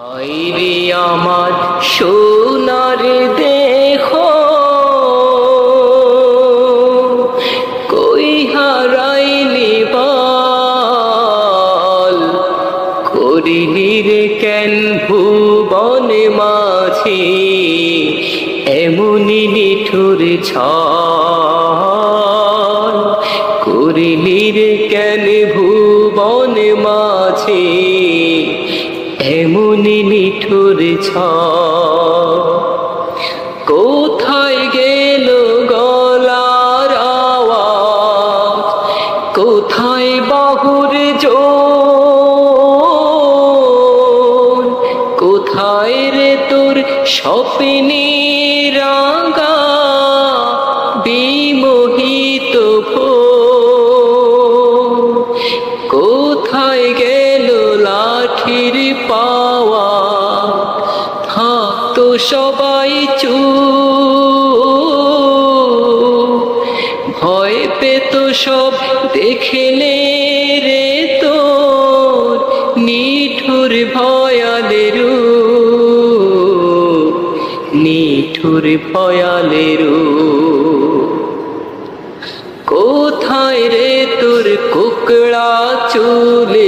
আইরে আমার সোনার দেহ। কই হারাইলি বল? করিলি রে কেন ভুবন মাঝে? এমনি নিঠুর ছল করিলি রে কেন ভুবন মাঝে? এমনি নিঠুর ছ। সবাই চু ভয় পেত সব দেখলে রে তোর নিঠুর ভয়ালের নিঠুর ভয়ালের কোথায় রে তোর কুকড়া চুলের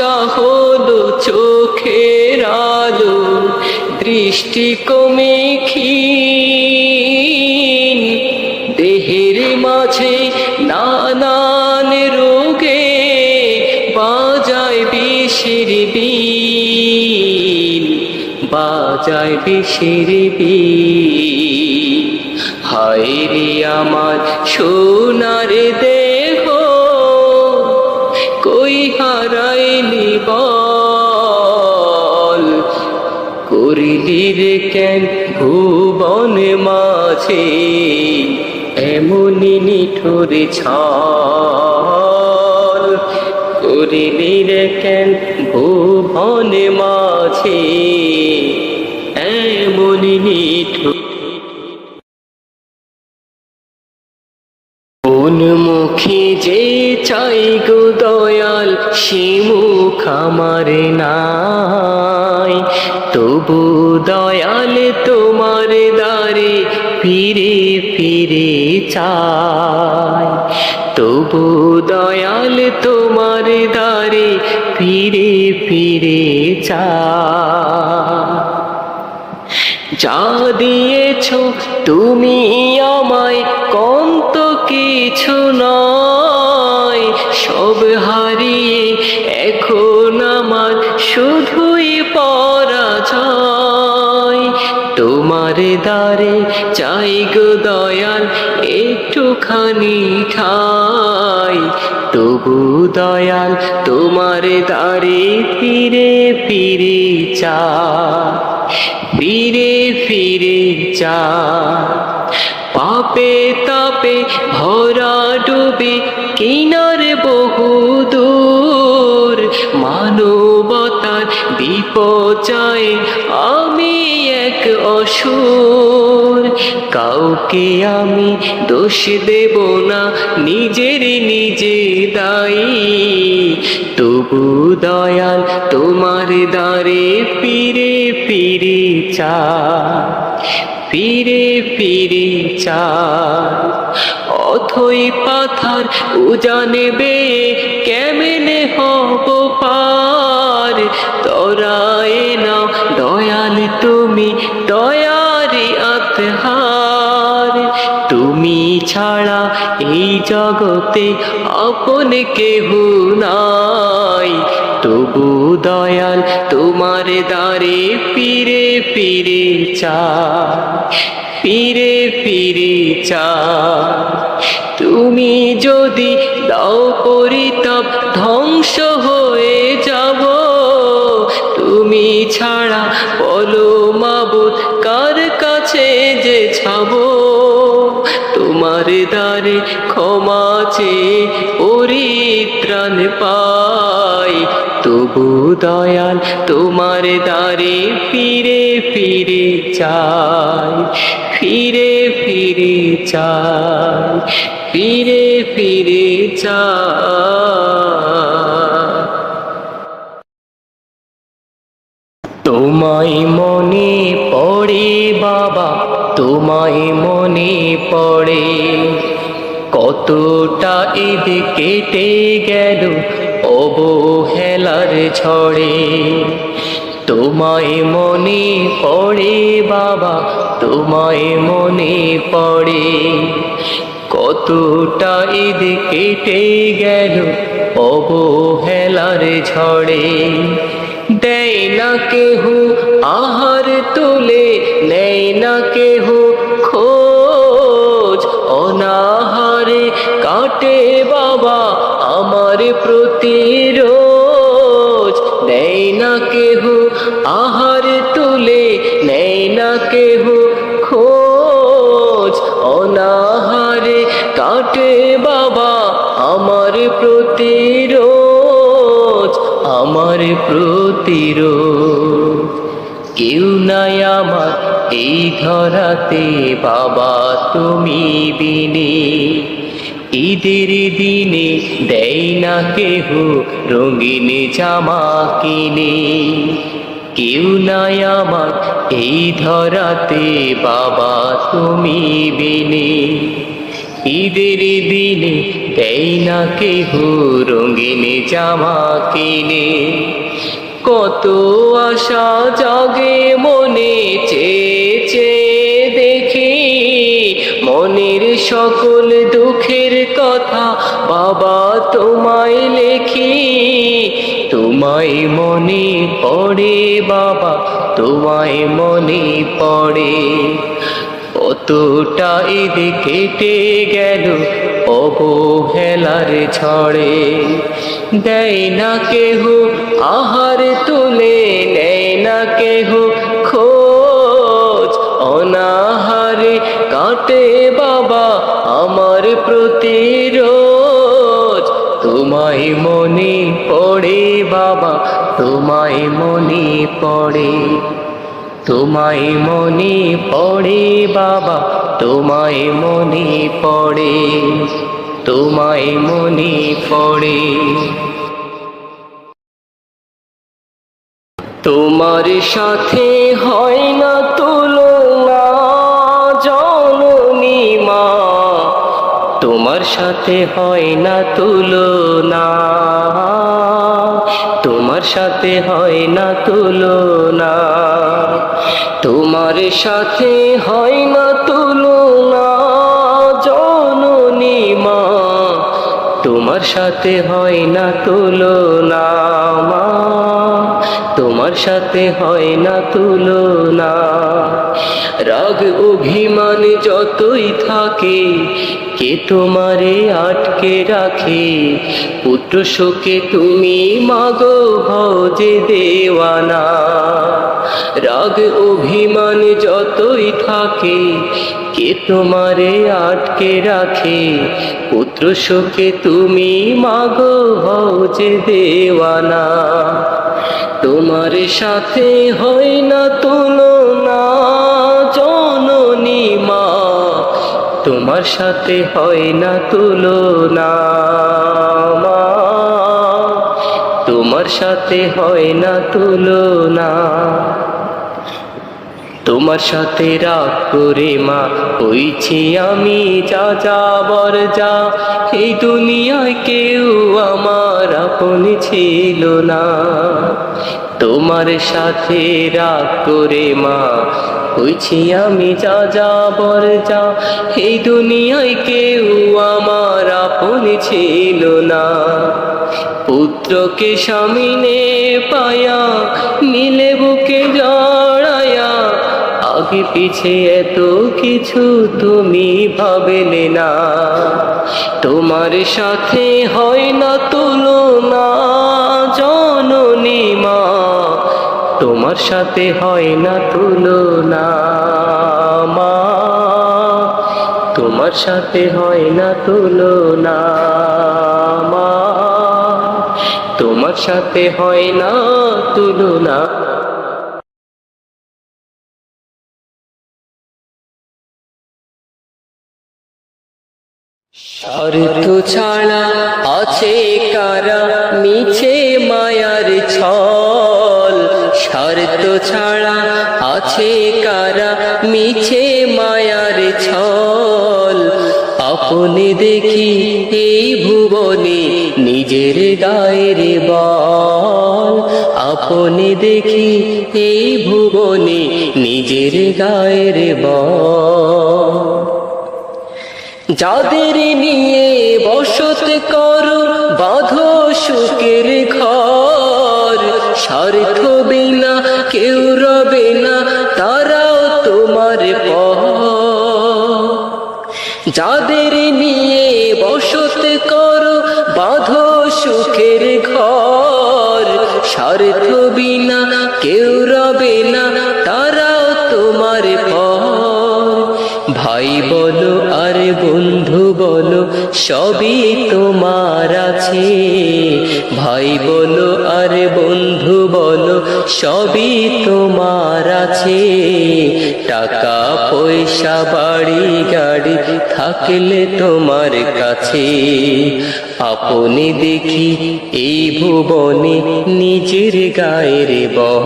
হলো চোখের আলো, দৃষ্টি কমে ক্ষীণ। দেহের মাঝে নানান রোগে বাজায় বিষের বিন, বাজায় বিষের বিন। হায় রে আমার সোনার দেহ করিলি রে কেন ভুবন মাঝে? এমনি নিঠুর ছল। করিলি কেন ভুবন মাঝে? এমনি নিঠুর মুখে যে চাই গো দয়াল, সে মুখ আমার নাই। তবু দয়াল তোমার দ্বারে ফিরে ফিরে চাই। তবু দয়াল তোমার দ্বারে ফিরে ফিরে যা দিয়েছ তুমি আমায় কম তো কিছু নয়। সব হারিয়ে এখন আমার শুধুই তোমার দ্বারে চাই গো দয়াল, একটুখানি ঠাই। তবু দয়াল, তোমার দ্বারে ফিরে ফিরে চা। ফিরে ফিরে চা। পাপে তাপে ভরা ডুবে কিনার বহু দূর মানবতার বিপচয় আমি এক অসুর। কাউকে আমি দোষ দেব না, নিজের নিজে দায়ী। তবু দয়াল তোমার দ্বারে ফিরে ফিরে চা, ফিরে ফিরে চা। অথই পাথার উজানে বে কেমনে হব পার? তরায় না দয়াল তুমি দয়ারি আতহার তুমি ছাড়া এই জগতে আপন কেহ নাই। তবু দয়াল তোমার দ্বারে ফিরে ফিরে চা ফিরে ফিরে চা তুমি যদি দাও পরিতাপ ধ্বংস হয়ে যাব, তুমি ছাড়া বলো মাবুদ কার কাছে যে ছাবো তোমার দ্বারে ক্ষমা চেয়ে পরিত্রাণ পাই, তবু দয়াল তোমার দ্বারে ফিরে ফিরে চাই, ফিরে ফিরে চাই। ফিরে ফিরে চাই তোমায় মনে পড়ে বাবা, তোমায় মনে পড়ে। কতটা ঈদ কেটে গেল অবহেলার ছড়ে তোমায় মনে পড়ে বাবা, তোমায় মনে পড়ে। কতটা ঈদ কেটে গেল অবহেলার ঝড়ে। দেয় না কেহ আহার তুলে, নেয় না কেহ খোঁজ। অনাহারে কাটে বাবা আমার প্রতিরোজ নেয় না কেহ আহার তুলে, নেয় না কেহ আমার প্রতিরোধ। কেউ নাই আমার এই ধরাতে, বাবা তুমি বিনে। ঈদের দিনে দেয় না কেহ রঙিন জামা কিনে। কেউ নাই আমার এই ধরাতে, বাবা তুমি বিনে। ঈদের দিনে দেয় না কেহ রঙিন জামা কিনে। কত আশা জাগে মনে, চেয়ে দেখি মনের সকল দুঃখের কথা বাবা তোমায় লেখি। তোমায় মনে পড়ে বাবা, তোমায় মনে পড়ে। কতটা কেটে গেল অবহেলার ঝড়ে। দেয় না কেহ, আহার তুলে নেয় না কেহ, খোঁজ অনাহারে কাটে বাবা আমার প্রতিরোজ তোমায় মনে পড়ে বাবা, তোমায় মনে পড়ে। তোমায় মনে পড়ে বাবা, তোমায় মনে পড়ে, তোমায় মনে পড়ে। তোমার সাথে হয় না তুলনা, জননী মা। তোমার সাথে হয় না তুলনা। তোমার সাথে হয় না তুলনা। তোমার সাথে হয় না তুলনা, জননী মা। তোমার সাথে হয় না তুলনা মা। তোমার সাথে হয় না তুলনা। রাগ, অভিমান যতই থাকে, কে তোমারে আটকে রাখে? পুত্র শোকে তুমি মাগো ভজে দেওয়ানা। রাগ, অভিমান যতই থাকে, কে তোমারে আটকে রাখে? পুত্র শোকে তুমি মাগো ভজে দেওয়ানা। তোমার সাথে হয় না তুলনা, জননী মা। তোমার সাথে হয় না তুলনা মা। তোমার সাথে হয় না তুলনা। তোমার সাথে রাগ করে মা, হইছি আমি যা যাবর যা। এই দুনিয়ায় কেউ আমার আপন ছিল না। তোমার সাথে রাগ করে মা, হইছি আমি যা যাবর যা। এই দুনিয়ায় কেউ আমার আপন ছিল না। পুত্রকে সামিনে পায়া মিলে বুকে জড়ায়া আগে পিছে এত কিছু তুমি ভাবলে না। তোমার সাথে হয় না তুলনা, জননী মা। তোমার সাথে হয় না তুলনা মা। তোমার সাথে হয় না তুলনা মা। তোমার সাথে হয় না তুলনা স্বার্থ ছাড়া আছে কারা? মিছে মায়ার ছল। স্বার্থ ছাড়া আছে কারা? মিছে মায়ার ছল। আপনি দেখি এই ভুবনে নিজের গায়ের বল। আপনি দেখি এই ভুবনে নিজের গায়ের বল। যাদের নিয়ে বসত করো, বাঁধো সুখের ঘর। স্বার্থ বিনা, কেউ রবে না, তারাও তোমার পর। যাদের নিয়ে বসত করো, বাঁধো সুখের ঘর। স্বার্থ বিনা, কেউ রবে না, তারাও তোমার পর। ভাই বলো, আর বন্ধু বলো, সবই তোমার আছে। ভাই বলো, আর বন্ধু বলো, সবই তোমার আছে। টাকা, পয়সা, বাড়ি, গাড়ি থাকলে তোমার কাছে। আপনি দেখি এই ভুবনে নিজের গায়ের বহ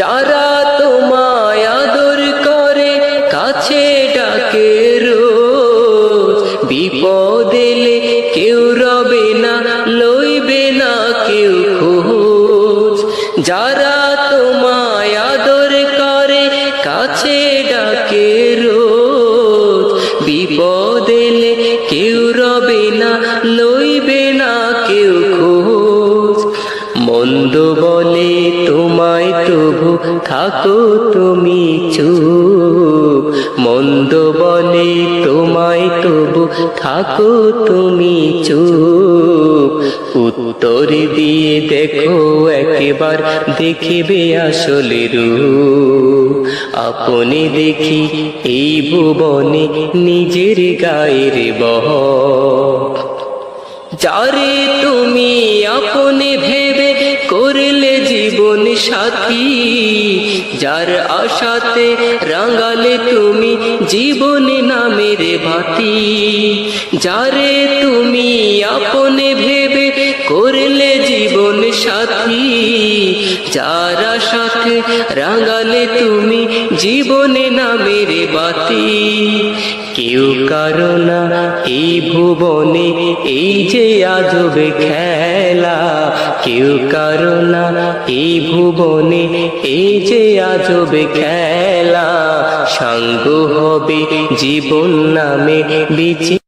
যারা তোমায় আদর কাছে ডাকে রোজ। বিপদেলে কেউ রবে না লইবে না কেউ থাকো তুমি চুপ। মন্দ বলে তোমায় তবু থাকো তুমি চুপ। উত্তর দিয়ে দেখো একবার দেখিবে আসলে রূপ। আপনি দেখি এই ভুবনে নিজের গায়ের বহ যারে তুমি করলে জীবন সাথী। যার আশাতে রাঙালে তুমি জীবন নামের ভাতি। যারে তুমি আপনে করলে জীবন সাথী, যারা সাথে রাঙালে তুমি জীবনে নামের বাতি। কেউ কারণা এই ভুবনে, এই যে আজবে খেলা। কেউ কারণা এই ভুবনে, এই যে আজবে খেলা। সাঙ্গ হবে জীবন নামে বিচি